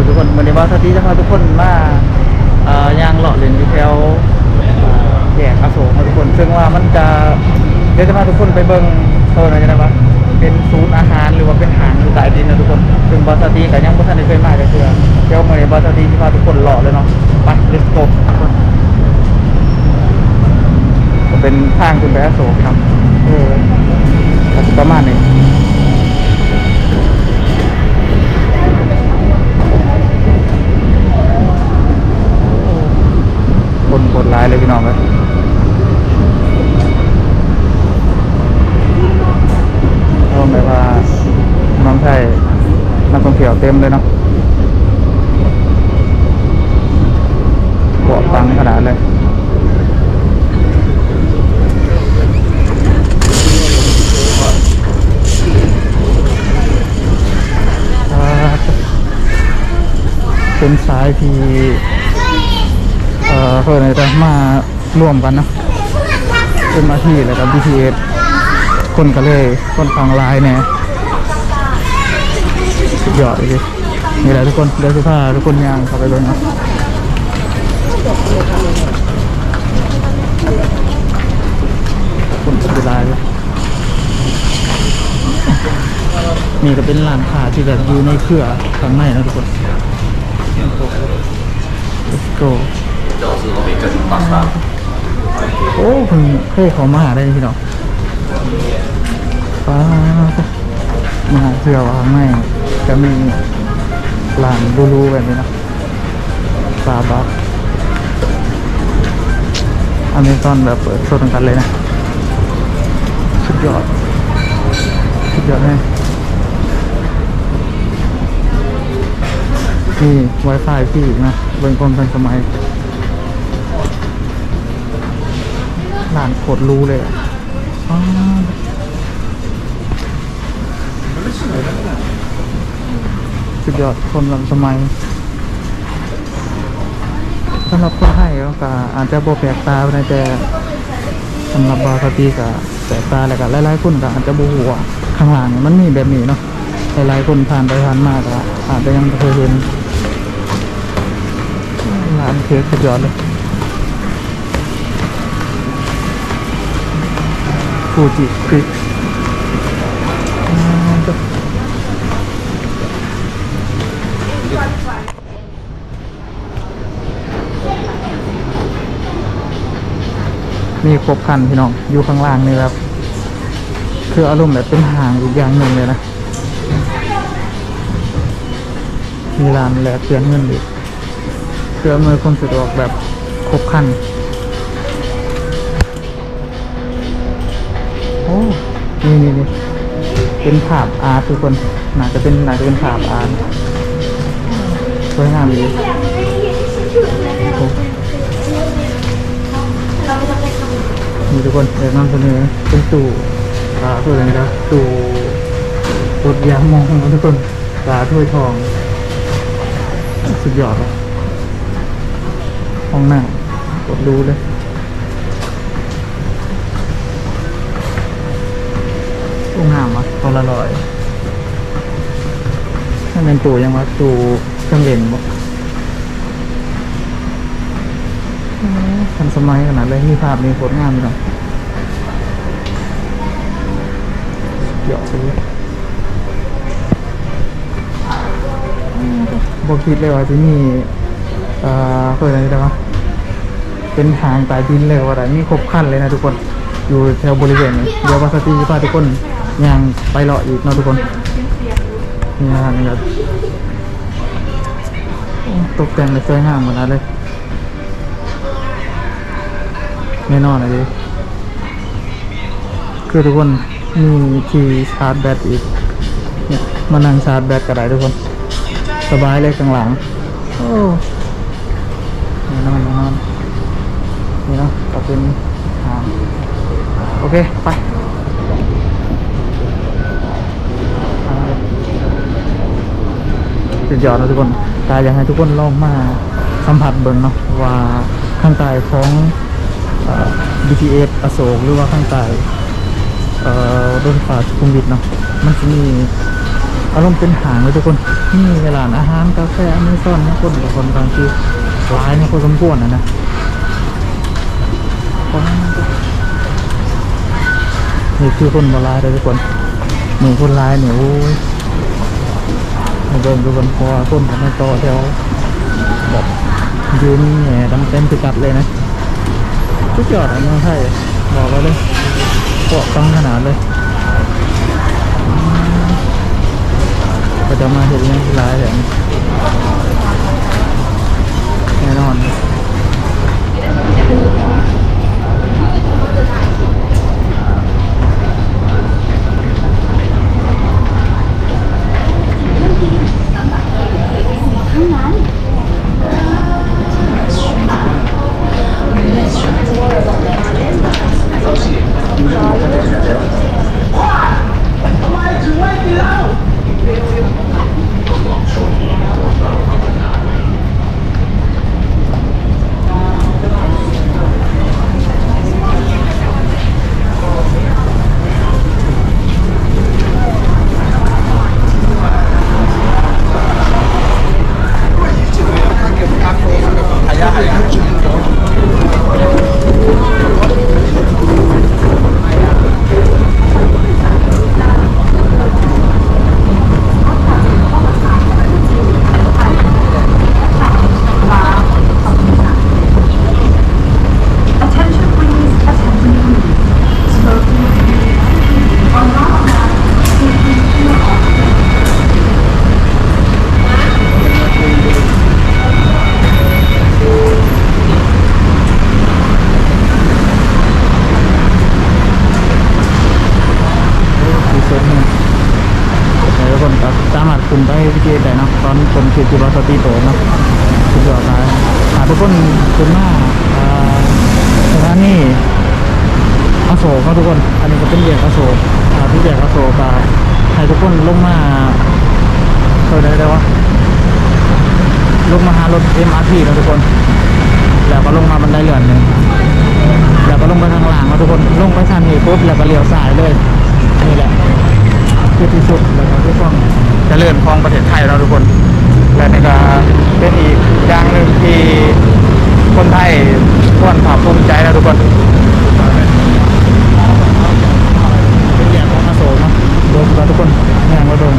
คุณทุกคนวันนี้ว่าสตีจะพาทุกคนมาเอ่อย่างเลาะเล่นอยู่แถวแยกอโศกทุกคน ซึ่งว่ามันจะเดี๋ยวจะพาทุกคนไปเบิ่งโซนอะไรกันนะเป็นศูนย์อาหารหรือว่าเป็นหางอยู่ใต้ดินนะทุกคนซึ่งบอสตีกับยังบ่ทันได้เคยมาเลยเชื่อเดี๋ยวมื่อนี้บอสตีจะพาทุกคนเลาะเลยเนาะไป let's go ทุกคนเป็นทางขึ้นไปอโศกครับเออก็ประมาณนี้ คนกดไลน์เลยพี่น้องครับเพราะแบบว่าน้องไทยนักท่องเที่ยวเต็มเลยเนาะบวกตังขนาดเลยเป็นสายที่ เอ่อเพื่อนจะมาร่วมกันนะเป็นมาที่แล้วกับ BTS คนก็เลยคนฟังไลน์เนี่ยสุดยอดเลยนี่แหละทุกคนเดี๋ยวสิพาทุกคนย่างเข้าไปเลยนะคนสุดไลน์เลยนี่ก็เป็นร้านค้าที่แบบอยู่ในเครือข้างในนะทุกคน let's go โอ้เพิ่งเคยเขามาหาได้พี่น้องป้าบมาเชื่อว่าข้างในจะมีร้านบูรูแบบนี้นะซาบักอเมซอนแบบเปิดโซนกันเลยนะสุดยอดสุดยอดเลยนี่ Wi-Fi พี่นะเบิ่งความทันสมัย ร้านโคตรรู้เลยอะสุดยอดคนลำสมัยสำหรับคนไทยก็อาจจะโบแปลกตาไปแต่สำหรับบาสตีก็แปลกตาแล้วก็หลายๆคนก็อาจจะโบหัวข้างหลังมันมีแบบนี้เนาะหลายๆคนผ่านไปผ่านมาก็อาจจะยังเคยเห็นร้านเค้กสุดยอดเลย ฟูจิคลิกมีครบคันพี่น้อง อยู่ข้างล่างนี่ครับ คืออารมณ์แบบเป็นห่างอีกอย่างหนึ่งเลยนะ มีร้านแลกเปลี่ยนเงินอีกเพื่ออำนวยความสะดวกแบบครบคัน นี่นี่นี่เป็นภาพอาร์ตทุกคนน่าจะเป็นน่าจะเป็นภาพอาร์ตสวยงามดีนี่ทุกคนเดี๋ยวนำเสนอเป็นตู้ตาถ้วยอะไรนะตู้รถยางมองนะทุกคนตาถ้วยทอง สุดยอดเลยห้องหน้ากดดูเลย ตู้ งามอะตัวละร้อยถ้าเป็นตูยังว่าตู้เครื่องเล่นบอ้ทันสมัยขนาดเลยมีภาพมีโคตรงามเลยเนาะเดี๋ยวซื้อบคิดเลยว่าที่นี่เอ่อเปิดอะไรได้ปะเป็นทางใต้ดินเลยว่าอะไรมีครบขั้นเลยนะทุกคน อยู่แถวบริเวณนี้เดี๋ยววาสตีพาทุกคน ย่างไปเลาะอีกเนาะทุกคนนี่นะครับนี่ครับตกแต่งเลยสวยงามหมดแล้วเลยแน่นอนเลยดิคือทุกคนมีที่ชาร์จแบตอีกเนี่ยมานั่งชาร์จแบตก็ได้ทุกคน สบายเลยข้างหลัง โอ้แน่นอนแน่นอนนี่เนาะก็เป็นโอเค ไป สุดยอดนะทุกคนตาอยากให้ทุกคนลองมาสัมผัสเบิ่งเนาะว่าข้างใต้ของอ BTS อโศกหรือว่าข้างใต้รถไฟฟ้าสุขุมวิทเนาะมันจะมีอารมณ์เป็นหางเลยทุกคนนี่ร้านอาหารกาแฟอเมซอนนะคนทุกคนบางทีร้ายนะคนสมควรนะนะนี่คือคนบาลายเลยทุกคนหนึ่งคนร้ายเนี่ยโอ้ย มาเดินทุกคนพอคนกันต่อแถวแบบยืนแหน่ดำเต็มพิกัดเลยนะทุกยอดอะเมืองไทยบอกเลยเลยพวกฟังขนาดเลยก็จะมาเห็นเรื่องที่ร้ายแบบนี้แน่นอนสีส้มเนี่ยแต่ทุกคนก็ สามารถคุมได้วิธีได้เนาะตอนคนคือจุลสติโตเนาะสุดยอดเลยหาทุกคนคุณมาสถานีอโศกเนาะทุกคน อันนี้ก็เป็นแยกอโศกอ่าที่แยกอโศกก็ให้ทุกคนลงมาเคยได้ได้วะลงมาหารถ MRT นาะทุกคน แล้วก็ลงมาบันไดเลื่อนหนึ่งแล้วก็ลงไปทางหลังนะทุกคน ลงไปทางนี้ปุ๊บแล้วก็เลี้ยวซ้ายเลย นี่แหละคือที่สุดแล้วก็ทุกคน เจะเลื่อนคลองประเทศไทยเราทุกคนและนี่ก็เป็นอีกอย่างหนึ่งที่คนไทยควรภาคภูมิใจนะทุกคนเป็นอย่างของอาโศกนะโดนเราทุกคนแห่งว่าโดน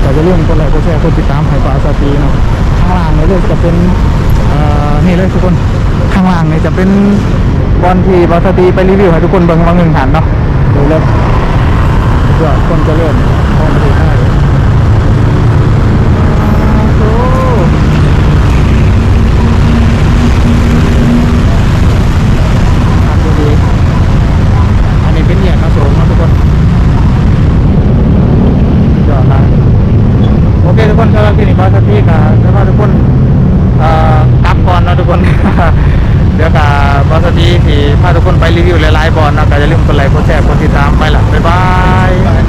แต่จะเรื่องคนไหนก็แชร์คนติดตามไผ่ปลาสตีเนาะข้างล่างนี่เลยจะเป็นอ่อนี่เลยทุกคนข้างล่างนี่จะเป็นบอลที่ปลาสตีไปรีวิวให้ทุกคนเบิ่งบางหนึ่งฐานเนาะดูเลยเพื่อคนจะเริ่มมองไปได้โอ้อะดูดีอันนี้เป็นเหยียดกระโสมนะทุกคน ยอดนะโอเคทุกคนสำหรับที่นี่บอสพี่กับสำหรับทุกคนเอ่อกลับ ก่อนนะทุกคนเดี๋ยวกับบอสพี่ที่พาทุกคนไปรีวิวหลายๆบอลนะก็อย่าลืมกดไลค์กดแชร์กดติดตามไปละบ๊ายบาย